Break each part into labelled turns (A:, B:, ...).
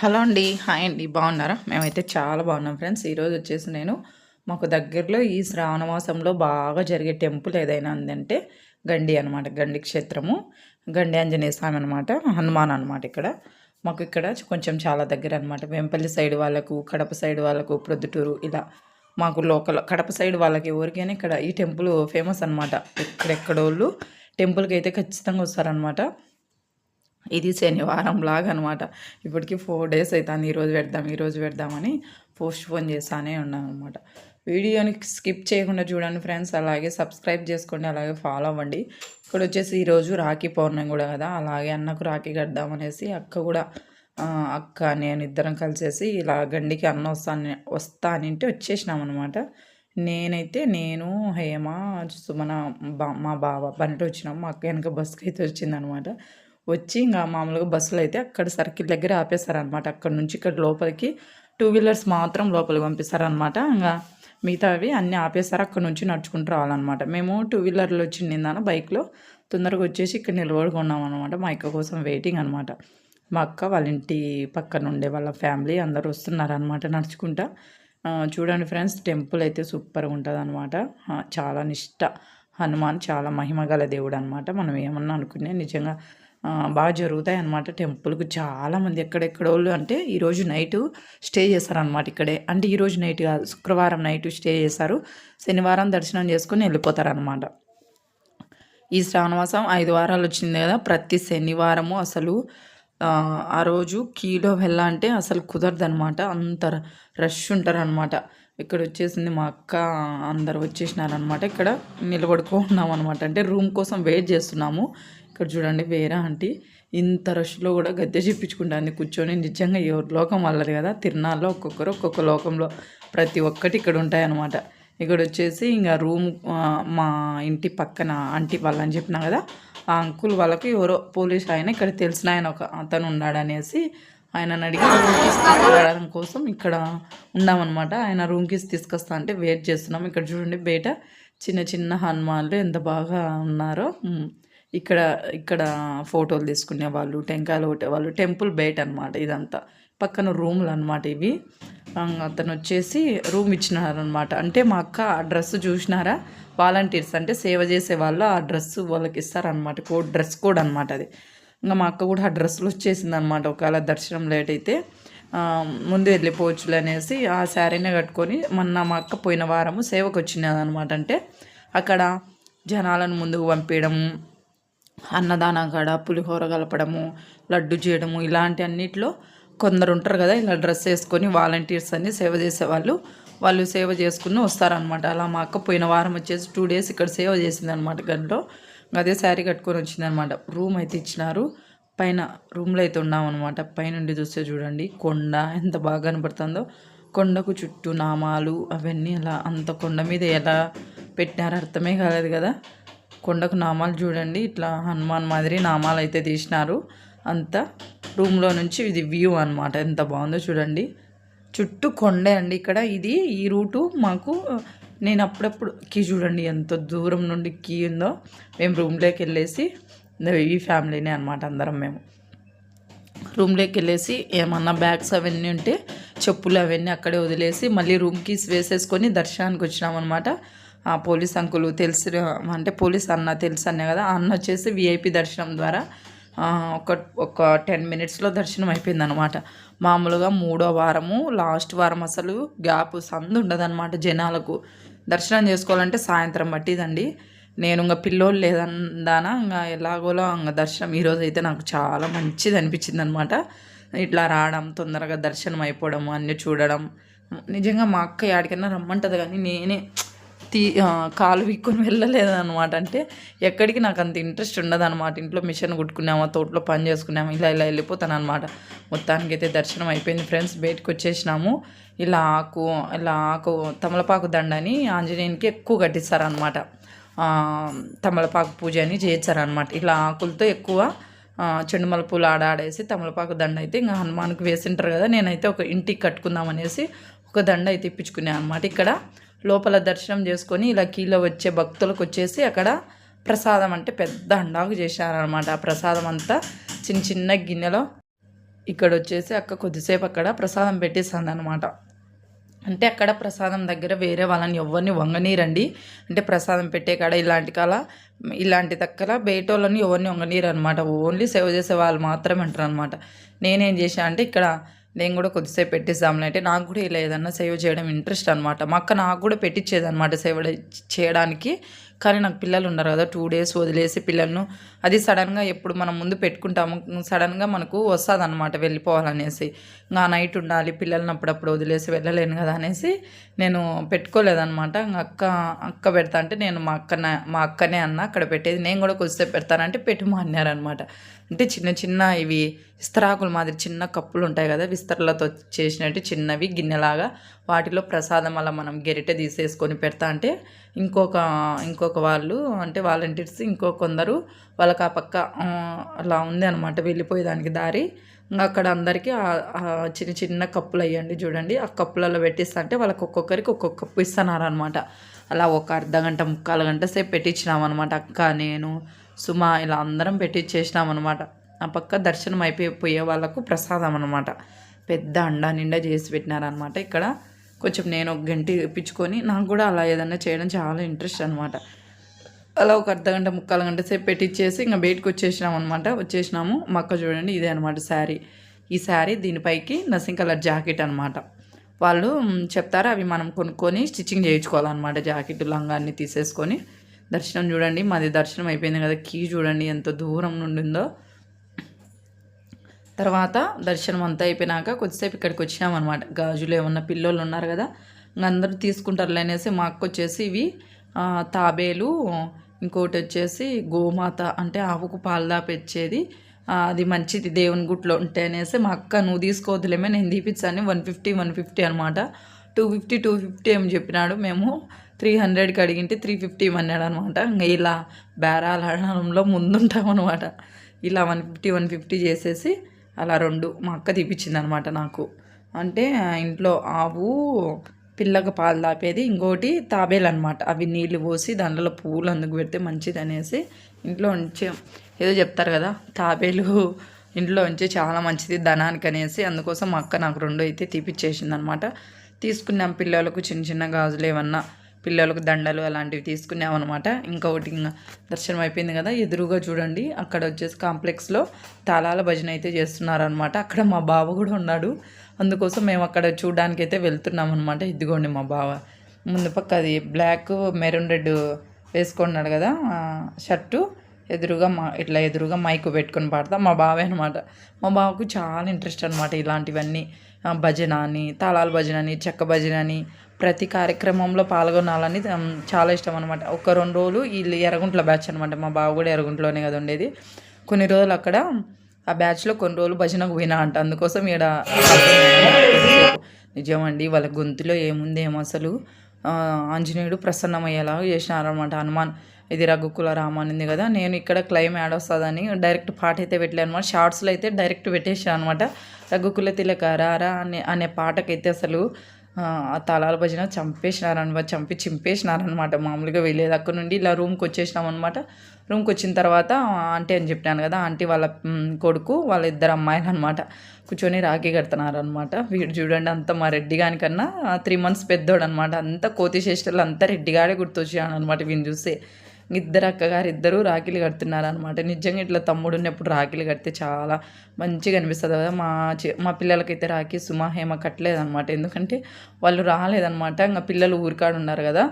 A: Hello అండి. Hi అండి. బాగున్నారా? మేమైతే చాలా బాగున్నాం ఫ్రెండ్స్. ఈరోజు వచ్చేసి నేను మాకు దగ్గరలో ఈ శ్రావణ మాసంలో బాగా జరిగే టెంపుల్ ఏదైనా ఉందంటే గండి అనమాట గండి క్షేత్రము. గండి ఆంజనేయ స్వామి అనమాట హనుమాన్ అనమాట ఇక్కడ. మాకు ఇక్కడ కొంచెం చాలా దగ్గర అనమాట వెంపల్లి సైడ్ వాళ్ళకు కడప సైడ్ వాళ్ళకు ప్రొద్దుటూరు ఇలా మాకు లోకల్ కడప సైడ్ వాళ్ళకి ఎవరికైనా ఇక్కడ ఈ టెంపుల్ ఫేమస్ అనమాట ఎక్కడెక్కడోళ్ళు టెంపుల్కి అయితే ఖచ్చితంగా వస్తారనమాట ఇది శనివారం లాగా అనమాట ఇప్పటికి ఫోర్ డేస్ అవుతుంది ఈరోజు పెడదాం ఈరోజు పెడదామని పోస్ట్ పోన్ చేస్తానే ఉన్నాను అనమాట వీడియోని స్కిప్ చేయకుండా చూడండి ఫ్రెండ్స్ అలాగే సబ్స్క్రైబ్ చేసుకోండి అలాగే ఫాలో అవ్వండి. ఇక్కడ వచ్చేసి ఈరోజు రాఖీ పౌర్ణమి కూడా కదా. అలాగే అన్నకు రాఖీ కడదామనేసి అక్క కూడా అక్క నేను ఇద్దరం కలిసేసి ఇలా గండికి అన్న వస్తాను వస్తా అని అంటే వచ్చేసినాం అనమాట నేనైతే నేను హేమ సుమన బా మా బావ బండి వచ్చినాం. మా అక్క వెనక బస్కి అయితే వచ్చిందనమాట వచ్చి ఇంకా మామూలుగా బస్సులు అయితే అక్కడ సర్కిల్ దగ్గర ఆపేశారనమాట. అక్కడ నుంచి ఇక్కడ లోపలికి టూ వీలర్స్ మాత్రం లోపలికి పంపిస్తారనమాట. ఇంకా మిగతావి అన్నీ ఆపేస్తారు అక్కడ నుంచి నడుచుకుంటూ రావాలన్నమాట మేము టూ వీలర్లో వచ్చిందాన బైక్లో తొందరగా వచ్చేసి ఇక్కడ నిలబడుకున్నాం అనమాట మా అక్క కోసం వెయిటింగ్ అనమాట. మా అక్క వాళ్ళ ఇంటి పక్కన ఉండే వాళ్ళ ఫ్యామిలీ అందరూ వస్తున్నారనమాట నడుచుకుంటా. చూడండి ఫ్రెండ్స్ టెంపుల్ అయితే సూపర్గా ఉంటుంది అనమాట చాలా నిష్ట హనుమాన్ చాలా మహిమగల దేవుడు అనమాట మనం ఏమన్నా అనుకునే నిజంగా బాగా జరుగుతాయి అన్నమాట టెంపుల్కి. చాలామంది ఎక్కడెక్కడోళ్ళు అంటే ఈరోజు నైట్ స్టే చేస్తారనమాట ఇక్కడే. అంటే ఈరోజు నైట్ కాదు శుక్రవారం నైట్ స్టే చేస్తారు. శనివారం దర్శనం చేసుకుని వెళ్ళిపోతారనమాట ఈ శ్రావణమాసం ఐదు వారాలు వచ్చింది కదా ప్రతి శనివారము అసలు ఆ రోజు కీలో వెళ్ళాలంటే అసలు కుదరదనమాట అంత రష్ ఉంటారనమాట ఇక్కడ వచ్చేసింది మా అక్క అందరు వచ్చేసినారనమాట ఇక్కడ నిలబడుకుంటున్నాం అనమాట అంటే రూమ్ కోసం వెయిట్ చేస్తున్నాము. ఇక్కడ చూడండి వేరే ఆంటీ ఇంత రష్లో కూడా గద్దె చెప్పించుకుంటుంది కూర్చొని నిజంగా ఎవరి లోకం వాళ్ళది కదా. తిరునాళ్ళలో ఒక్కొక్కరు ఒక్కొక్క లోకంలో ప్రతి ఒక్కటి ఇక్కడ ఉంటాయన్నమాట. ఇక్కడ వచ్చేసి ఇంకా రూమ్ మా ఇంటి పక్కన ఆంటీ వాళ్ళని చెప్పినా కదా ఆ అంకుల్ వాళ్ళకి ఎవరో పోలీస్ ఆయన ఇక్కడ తెలిసిన ఆయన ఒక అతను ఉన్నాడనేసి ఆయనను అడిగి తీసుకురావడం కోసం ఇక్కడ ఉన్నామన్నమాట. ఆయన రూమ్కి తీసుకొస్తా అంటే వెయిట్ చేస్తున్నాం. ఇక్కడ చూడండి బయట చిన్న చిన్న హనుమాన్లు ఎంత బాగా ఉన్నారో. ఇక్కడ ఇక్కడ ఫోటోలు తీసుకునే వాళ్ళు టెంకాయలు కొట్టే వాళ్ళు టెంపుల్ బయట అనమాట ఇదంతా. పక్కన రూమ్లు అనమాట ఇవి. అతను వచ్చేసి రూమ్ ఇచ్చినారనమాట అంటే మా అక్క ఆ డ్రెస్ చూసినారా? వాలంటీర్స్ అంటే సేవ చేసే వాళ్ళు ఆ డ్రెస్ వాళ్ళకి ఇస్తారనమాట కోడ్ డ్రెస్ కోడ్ అనమాట అది. ఇంకా మా అక్క కూడా ఆ డ్రెస్సులు వచ్చేసింది అనమాట ఒకవేళ దర్శనం లేట్ అయితే. ముందు వెళ్ళిపోవచ్చులే అనేసి ఆ శారీనే కట్టుకొని మొన్న మా అక్క పోయిన వారము సేవకు వచ్చినది అనమాట అంటే అక్కడ జనాలను ముందుకు పంపించడం అన్నదానం కాడ పులిహోర కలపడము లడ్డు చేయడము ఇలాంటి అన్నిట్లో కొందరు ఉంటారు కదా ఇలా డ్రెస్ వేసుకొని వాలంటీర్స్ అన్ని సేవ చేసేవాళ్ళు. వాళ్ళు సేవ చేసుకుని వస్తారనమాట అలా మా అక్క పోయిన వారం వచ్చేసి టూ డేస్ ఇక్కడ సేవ చేసింది అనమాట గంటలో అదే శారీ కట్టుకొని వచ్చిందనమాట రూమ్ అయితే ఇచ్చినారు. పైన రూమ్లో అయితే ఉన్నామన్నమాట. పైనుండి చూస్తే చూడండి కొండ ఎంత బాగా కనపడుతుందో. కొండకు చుట్టూ నామాలు అవన్నీ అలా అంత కొండ మీద ఎలా పెట్టినారో అర్థమే కాలేదు కదా. కొండకు నామాలు చూడండి. ఇట్లా హనుమాన్ మాదిరి నామాలు అయితే తీసినారు. అంతా రూమ్లో నుంచి ఇది వ్యూ అనమాట ఎంత బాగుందో చూడండి. చుట్టూ కొండే అండి ఇక్కడ. ఇది ఈ రూటు మాకు నేను అప్పుడప్పుడు కీ చూడండి ఎంత దూరం నుండి కీ ఉందో. మేము రూమ్లోకి వెళ్ళేసి ఈ ఫ్యామిలీనే అనమాట అందరం మేము. రూమ్లోకి వెళ్ళేసి ఏమన్నా బ్యాగ్స్ అవన్నీ ఉంటే చెప్పులు అవన్నీ అక్కడే వదిలేసి మళ్ళీ రూమ్ కీస్ వేసేసుకొని దర్శనానికి వచ్చినామన్నమాట. పోలీస్ అంకులు తెలుసు అంటే పోలీస్ అన్న తెలుసు అన్న కదా అన్న వచ్చేసి విఐపి దర్శనం ద్వారా ఒక ఒక టెన్ మినిట్స్లో దర్శనం అయిపోయింది అనమాట మామూలుగా మూడో వారము లాస్ట్ వారం అసలు గ్యాప్ సందు ఉండదన్నమాట జనాలకు. దర్శనం చేసుకోవాలంటే సాయంత్రం పట్టిదండి. నేను ఇంకా పిల్లోళ్ళు లేదన్నా ఇంకా ఎలాగోలో ఇంకా దర్శనం ఈరోజు అయితే నాకు చాలా మంచిది అనిపించింది అనమాట ఇట్లా రావడం తొందరగా దర్శనం అయిపోవడం అన్నీ చూడడం. నిజంగా మా అక్క యాడికైనా రమ్మంటుంది కానీ నేనే తీ కాలు వీక్కొని వెళ్ళలేదు అనమాట అంటే ఎక్కడికి నాకు అంత ఇంట్రెస్ట్ ఉండదు అనమాట ఇంట్లో మిషన్ కుట్టుకున్నామా తోటలో పని చేసుకున్నామా ఇలా ఇలా వెళ్ళిపోతాను అనమాట మొత్తానికి అయితే దర్శనం అయిపోయింది ఫ్రెండ్స్. బయటకు వచ్చేసినాము. ఇలా ఆకు ఇలా ఆకు తమలపాకు దండని ఆంజనేయునికి ఎక్కువ కట్టిస్తారనమాట తమలపాకు పూజ అని చేయించారనమాట ఇలా ఆకులతో ఎక్కువ చెండుమల పూలు ఆడ ఆడేసి తమలపాకు దండ అయితే ఇంకా హనుమాన్కి వేసింటారు కదా. నేనైతే ఒక ఇంటికి కట్టుకుందాం అనేసి ఒక దండ అయితే ఇప్పించుకున్నాను అనమాట ఇక్కడ. లోపల దర్శనం చేసుకొని ఇలా కీలో వచ్చే భక్తులకు వచ్చేసి అక్కడ ప్రసాదం అంటే పెద్ద అండాకు చేశారనమాట ఆ ప్రసాదం అంతా చిన్న చిన్న గిన్నెలో ఇక్కడ వచ్చేసి అక్క కొద్దిసేపు అక్కడ ప్రసాదం పెట్టేసింది అనమాట అంటే అక్కడ ప్రసాదం దగ్గర వేరే వాళ్ళని ఎవరిని వంగనీరండి. అంటే ప్రసాదం పెట్టే కాడ ఇలాంటి కాల ఇలాంటి దగ్గర బయటోళ్ళని ఎవరిని వంగనీరు అనమాట ఓన్లీ సేవ చేసే వాళ్ళు మాత్రమే అంటారు అనమాట నేనేం చేశాను అంటే ఇక్కడ నేను కూడా కొద్దిసేపు పెట్టిస్తాంలే అంటే నాకు కూడా ఇలా ఏదన్నా సేవ చేయడం ఇంట్రెస్ట్ అనమాట మా అక్క నాకు కూడా పెట్టించేది అనమాట సేవ చేయడానికి. కానీ నాకు పిల్లలు ఉన్నారు కదా టూ డేస్ వదిలేసి పిల్లలను అది సడన్గా ఎప్పుడు మనం ముందు పెట్టుకుంటాము సడన్గా మనకు వస్తుంది అనమాట వెళ్ళిపోవాలనేసి. ఇంకా నైట్ ఉండాలి పిల్లల్ని అప్పుడప్పుడు వదిలేసి వెళ్ళలేను కదా అనేసి నేను పెట్టుకోలేదనమాట ఇంకా అక్క అక్క పెడతా అంటే నేను మా అక్కన మా అక్కనే అన్న అక్కడ పెట్టేది. నేను కూడా కొద్దిసేపు పెడతానంటే పెట్టుమా అన్నారనమాట అంటే చిన్న చిన్న ఇవి విస్తరాకులు మాదిరి చిన్న కప్పులు ఉంటాయి కదా విస్తరలతో చేసినట్టు చిన్నవి గిన్నెలాగా వాటిలో ప్రసాదం అలా మనం గెరిటె తీసేసుకొని పెడతా అంటే ఇంకొక ఇంకొక వాళ్ళు అంటే వాలంటీర్స్ ఇంకో కొందరు వాళ్ళకి ఆ పక్క అలా ఉంది అనమాట వెళ్ళిపోయేదానికి దారి. ఇంకా అక్కడ అందరికీ చిన్న చిన్న కప్పులు అయ్యండి చూడండి. ఆ కప్పులలో పెట్టిస్తా అంటే వాళ్ళకి ఒక్కొక్కరికి ఒక్కొక్క కప్పు ఇస్తున్నారు అనమాట అలా ఒక అర్ధ గంట ముక్కాలు గంట సేపు పెట్టించినాం అనమాట అక్క నేను సుమ ఇలా అందరం పెట్టించేసినామన్నమాట ఆ పక్క దర్శనం అయిపోయి పోయే వాళ్ళకు ప్రసాదం అనమాట పెద్ద అండా నిండా చేసి పెట్టినారనమాట ఇక్కడ. కొంచెం నేను ఒక గంట ఇప్పించుకొని నాకు కూడా అలా ఏదన్నా చేయడం చాలా ఇంట్రెస్ట్ అనమాట అలా ఒక అర్ధ గంట ముక్కాల గంట సేపు పెట్టించేసి ఇంకా బయటకు వచ్చేసినాం అనమాట వచ్చేసినాము. మక్క చూడండి ఇదే అనమాట శారీ. ఈ శారీ దీనిపైకి నసింగ్ కలర్ జాకెట్ అనమాట వాళ్ళు చెప్తారు అవి మనం కొనుక్కొని స్టిచ్చింగ్ చేయించుకోవాలన్నమాట జాకెట్ లంగాన్ని తీసేసుకొని. దర్శనం చూడండి మాది దర్శనం అయిపోయింది కదా కీ చూడండి ఎంత దూరం నుండి ఉందో తర్వాత దర్శనం అంతా అయిపోయినాక కొద్దిసేపు ఇక్కడికి వచ్చినామన్నమాట గాజులు ఏమన్నా పిల్లోళ్ళు ఉన్నారు కదా అందరూ తీసుకుంటారులే అనేసి మా అక్క వచ్చేసి ఇవి తాబేలు ఇంకోటి వచ్చేసి గోమాత అంటే ఆవుకు పాలు దాపెచ్చేది అది మంచిది దేవుని గుట్లో ఉంటే అనేసి మా అక్క నువ్వు తీసుకోవద్దులేమే నేను తీపిచ్చాను వన్ ఫిఫ్టీ వన్ ఫిఫ్టీ అనమాట. టూ ఫిఫ్టీ టూ ఫిఫ్టీ ఏమి చెప్పినాడు. మేము త్రీ హండ్రెడ్కి అడిగింటే త్రీ ఫిఫ్టీ అన్నాడు అనమాట. ఇంకా ఇలా బేరాలు ఆడడంలో ముందుంటాం అనమాట. ఇలా వన్ ఫిఫ్టీ వన్ ఫిఫ్టీ చేసేసి అలా రెండు మా అక్క తీపిచ్చింది అనమాట నాకు. అంటే ఇంట్లో ఆవు పిల్లకు పాలు తాపేది ఇంకోటి తాబేలు అనమాట అవి నీళ్ళు పోసి దాంట్లో పూలు అందుకు పెడితే మంచిది అనేసి ఇంట్లో ఉంచి ఏదో చెప్తారు కదా తాబేలు ఇంట్లో ఉంచి చాలా మంచిది ధనానికి అనేసి అందుకోసం మా అక్క నాకు రెండు అయితే తీపిచ్చేసింది అనమాట తీసుకున్నాం పిల్లలకు చిన్న చిన్న గాజులు ఏమన్నా పిల్లలకు దండలు అలాంటివి తీసుకున్నాం అనమాట ఇంకొకటి దర్శనం అయిపోయింది కదా ఎదురుగా చూడండి అక్కడ వచ్చేసి కాంప్లెక్స్లో తాళాల భజన అయితే చేస్తున్నారనమాట అక్కడ మా బావ కూడా ఉన్నాడు. అందుకోసం మేము అక్కడ చూడడానికి అయితే వెళ్తున్నాం అనమాట ఇదిగోండి మా బావ. ముందు పక్క అది బ్లాక్ మెరూన్ రెడ్ వేసుకున్నాడు కదా షర్టు. ఎదురుగా మా ఇట్లా ఎదురుగా మైక్ పెట్టుకొని పాడతా. మా బావే అనమాట మా బావకు చాలా ఇంట్రెస్ట్ అనమాట ఇలాంటివన్నీ. భజన అని తాళాల భజన అని చెక్క భజన అని ప్రతి కార్యక్రమంలో పాల్గొనాలని చాలా ఇష్టం అనమాట ఒక రెండు రోజులు వీళ్ళు ఎరగుంట్ల బ్యాచ్ అనమాట మా బావ కూడా ఎరగుంట్లోనే కదా ఉండేది. కొన్ని రోజులు అక్కడ ఆ బ్యాచ్లో కొన్ని రోజులు భజనకు పోయినా అంట. అందుకోసం ఇక్కడ నిజమండి వాళ్ళ గొంతులో ఏముంది ఏమో అసలు ఆంజనేయుడు ప్రసన్నమయ్యేలాగా చేసినారనమాట హనుమాన్. ఇది రఘుకుల రామానింది కదా నేను ఇక్కడ క్లైమ్ యాడ్ వస్తుందని డైరెక్ట్ పాట అయితే పెట్టలే అనమాట షార్ట్స్లో అయితే డైరెక్ట్ పెట్టేసాను అనమాట రఘుకుల తిలక రారా అనే అనే పాటకైతే అసలు ఆ తలాల భజన చంపేసినారనమాట చంపి చింపేసినారనమాట. మామూలుగా వెళ్ళేది అక్కడ నుండి ఇలా రూమ్కి వచ్చేసినాం అనమాట రూమ్కి వచ్చిన తర్వాత ఆంటీ అని చెప్పాను కదా ఆంటీ వాళ్ళ కొడుకు వాళ్ళ ఇద్దరు అమ్మాయిలు అనమాట కూర్చొని రాఖీ కడుతున్నారనమాట. వీడు చూడండి అంత మా రెడ్డి కన్నా త్రీ మంత్స్ పెద్దోడు అనమాట అంత కోతి చేష్టలు అంతా రెడ్డిగాడే గుర్తొచ్చాను అనమాట వీని చూస్తే. ఇద్దరు అక్కగారు ఇద్దరు రాఖీలు కడుతున్నారు అనమాట నిజంగా ఇట్లా తమ్ముడు ఉన్నప్పుడు రాఖీలు కడితే చాలా మంచిగా అనిపిస్తుంది కదా. మా మా పిల్లలకైతే రాఖీ సుమా హేమ కట్టలేదనమాట ఎందుకంటే వాళ్ళు రాలేదనమాట ఇంకా పిల్లలు ఊరికాడు ఉన్నారు కదా.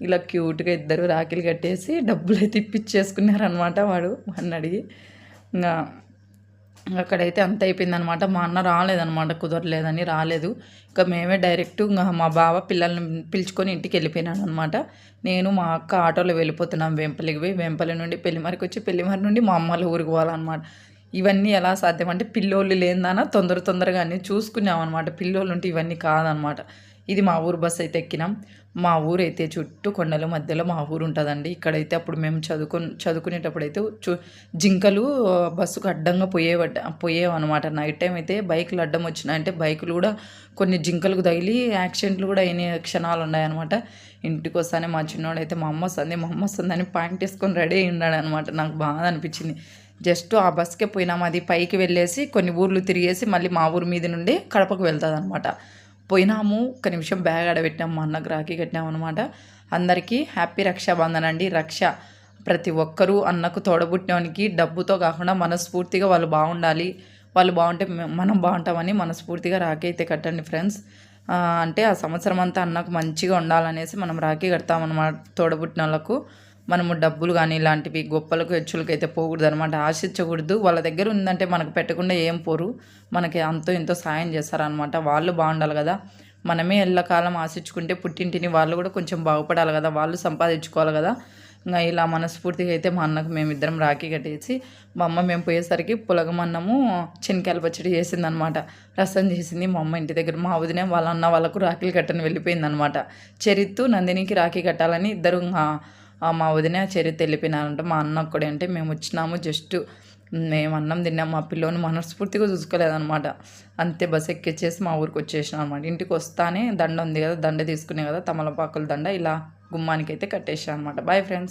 A: ఇలా క్యూట్గా ఇద్దరు రాఖీలు కట్టేసి డబ్బులు అయితే ఇప్పించేసుకున్నారనమాట వాడు. వాడిని అడిగి. ఇంకా అక్కడైతే అంత అయిపోయిందనమాట. మా అన్న రాలేదనమాట కుదరలేదని రాలేదు. ఇంకా మేమే డైరెక్ట్ ఇంకా మా బావ పిల్లల్ని పిలుచుకొని ఇంటికి వెళ్ళిపోయినాడు అనమాట నేను మా అక్క ఆటోలో వెళ్ళిపోతున్నాం వెంపలికి పోయి. వెంపలి నుండి పెళ్ళిమరికి వచ్చి పెళ్ళిమరి నుండి మా అమ్మల ఊరికి పోవాలన్నమాట ఇవన్నీ ఎలా సాధ్యం అంటే పిల్లోళ్ళు లేదానా తొందర తొందరగా అన్నీ చూసుకున్నాం అనమాట పిల్లోళ్ళు ఉంటే ఇవన్నీ కాదనమాట. ఇది మా ఊరు బస్సు అయితే ఎక్కినాం. మా ఊరు అయితే చుట్టూ కొండల మధ్యలో మా ఊరు ఉంటుందండి. ఇక్కడైతే అప్పుడు మేము చదువుకు చదువుకునేటప్పుడు అయితే చు జింకలు బస్సుకు అడ్డంగా పోయేవట అనమాట నైట్ టైం అయితే బైకులు అడ్డం వచ్చినాయంటే బైకులు కూడా కొన్ని జింకలకు తగిలి యాక్సిడెంట్లు కూడా అయిన క్షణాలు ఉన్నాయన్నమాట. ఇంటికి వస్తానే మా చిన్నోడు అయితే మా అమ్మ వస్తుంది మా అమ్మ వస్తుందని పాయింట్ వేసుకొని రెడీ అయి ఉన్నాడనమాట నాకు బాగా అనిపించింది. జస్ట్ ఆ బస్కే పోయినాం. అది పైకి వెళ్ళేసి కొన్ని ఊర్లు తిరిగేసి మళ్ళీ మా ఊరి మీద నుండి కడపకు వెళ్తుంది అనమాట పోయినాము ఒక నిమిషం బ్యాగ్ ఆడబెట్టినాము మా అన్నకు రాఖీ కట్టినాము అనమాట అందరికీ హ్యాపీ రక్షాబంధన్ అండి. రక్ష ప్రతి ఒక్కరూ అన్నకు తోడబుట్టినవానికి డబ్బుతో కాకుండా మనస్ఫూర్తిగా వాళ్ళు బాగుండాలి. వాళ్ళు బాగుంటే మనం బాగుంటామని మనస్ఫూర్తిగా రాఖీ అయితే కట్టండి ఫ్రెండ్స్. అంటే ఆ సంవత్సరం అంతా అన్నకు మంచిగా ఉండాలనేసి మనం రాఖీ కడతామన్నమాట తోడబుట్టిన వాళ్ళకు మనము డబ్బులు కానీ ఇలాంటివి గొప్పలకు హెచ్చులకు అయితే పోకూడదు అనమాట ఆశించకూడదు. వాళ్ళ దగ్గర ఉందంటే మనకు పెట్టకుండా ఏం పోరు. మనకి అంతో ఎంతో సాయం చేస్తారనమాట వాళ్ళు బాగుండాలి కదా. మనమే ఎల్లకాలం ఆశించుకుంటే పుట్టింటిని వాళ్ళు కూడా కొంచెం బాగుపడాలి కదా. వాళ్ళు సంపాదించుకోవాలి కదా. ఇంకా ఇలా మనస్ఫూర్తిగా అయితే మా అన్నకు మేమిద్దరం రాఖీ కట్టేసి మా అమ్మ మేము పోయేసరికి పులగమన్నము చెనికాయల పచ్చడి చేసిందనమాట రసం చేసింది మా అమ్మ ఇంటి దగ్గర. మా వదిన వాళ్ళ అన్న వాళ్ళకు రాఖీలు కట్టని వెళ్ళిపోయిందనమాట చరిత్తు నందినికి రాఖీ కట్టాలని ఇద్దరు ఇంకా మా వదిన చర్య తెలిపినారంట. మా అన్న ఒక్కడే అంటే మేము వచ్చినాము జస్ట్ మేము అన్నం తిన్నాం. మా పిల్లోని మనస్ఫూర్తిగా చూసుకోలేదనమాట అంతే బస్ ఎక్కిచ్చేసి మా ఊరికి వచ్చేసినాం అనమాట ఇంటికి వస్తానే దండ ఉంది కదా దండ తీసుకునే కదా తమలపాకుల దండ ఇలా గుమ్మానికి అయితే కట్టేసాను అనమాట బాయ్ ఫ్రెండ్స్